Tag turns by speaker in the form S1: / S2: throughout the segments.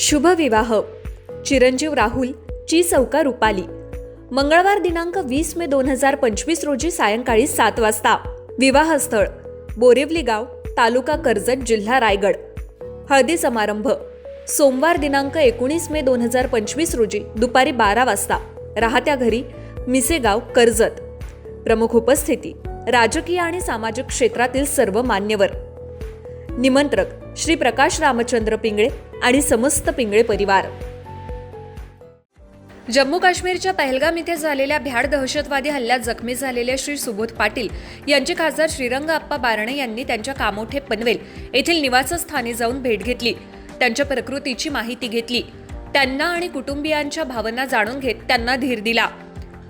S1: शुभ विवाह चिरंजीव राहुल ची चौका रुपाली. मंगळवार दिनांक वीस मे दोन हजार पंचवीस रोजी सायंकाळी सात वाजता. विवाहस्थळ बोरिवली गाव तालुका कर्जत जिल्हा रायगड. हळदी समारंभ. सोमवार दिनांक एकोणीस मे दोन हजार पंचवीस रोजी दुपारी बारा वाजता. राहत्या घरी मिसेगाव कर्जत. प्रमुख उपस्थिती राजकीय आणि सामाजिक क्षेत्रातील सर्व मान्यवर. निमंत्रक श्री प्रकाश रामचंद्र पिंगळे आणि समस्त पिंगळे परिवार. जम्मू काश्मीरच्या पहलगाम इथे झालेल्या भ्याड दहशतवादी हल्ल्यात जखमी झालेल्या श्री सुबोध पाटील यांचे खासदार श्रीरंग आप्पा बारणे यांनी त्यांच्या कामोठे पनवेल येथील निवासस्थानी जाऊन भेट घेतली. त्यांच्या प्रकृतीची माहिती घेतली. त्यांना आणि कुटुंबियांच्या भावना जाणून घेत त्यांना धीर दिला.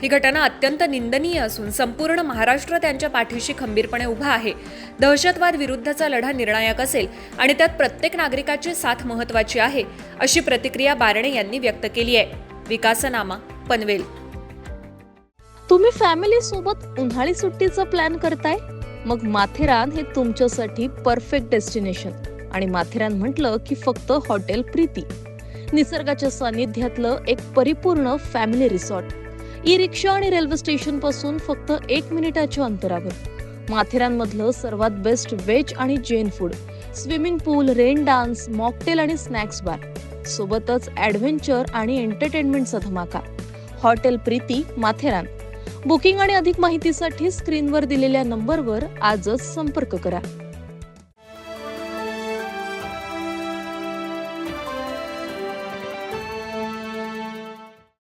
S1: ही घटना अत्यंत निंदनीय असून संपूर्ण महाराष्ट्र त्यांच्या पाठीशी खंबीरपणे उभा आहे. दहशतवाद विरुद्धचा लढा निर्णायक असेल आणि त्यात प्रत्येक नागरिकाची साथ महत्वाची आहे अशी प्रतिक्रिया बारणे यांनी व्यक्त केली आहे. विकासनामा पनवेल.
S2: तुम्ही फॅमिली सोबत उन्हाळी सुट्टीचा प्लॅन करताय? मग माथेरान हे तुमच्यासाठी परफेक्ट डेस्टिनेशन आणि माथेरान म्हटलं की फक्त हॉटेल प्रीती. निसर्गाच्या सानिध्यातलं एक परिपूर्ण फॅमिली रिसॉर्ट ई रिक्षा आणि रेल्वे स्टेशनपासून फक्त एक मिनिटाच्या अंतरावर. माथेरानमधलं सर्वात बेस्ट वेज आणि Jain food swimming pool rain dance mocktail आणि स्नॅक्स बार सोबतच ॲडव्हेंचर आणि एंटरटेनमेंटचा धमाका. हॉटेल प्रीती माथेरान. बुकिंग आणि अधिक माहितीसाठी स्क्रीनवर दिलेल्या नंबरवर आजच संपर्क करा.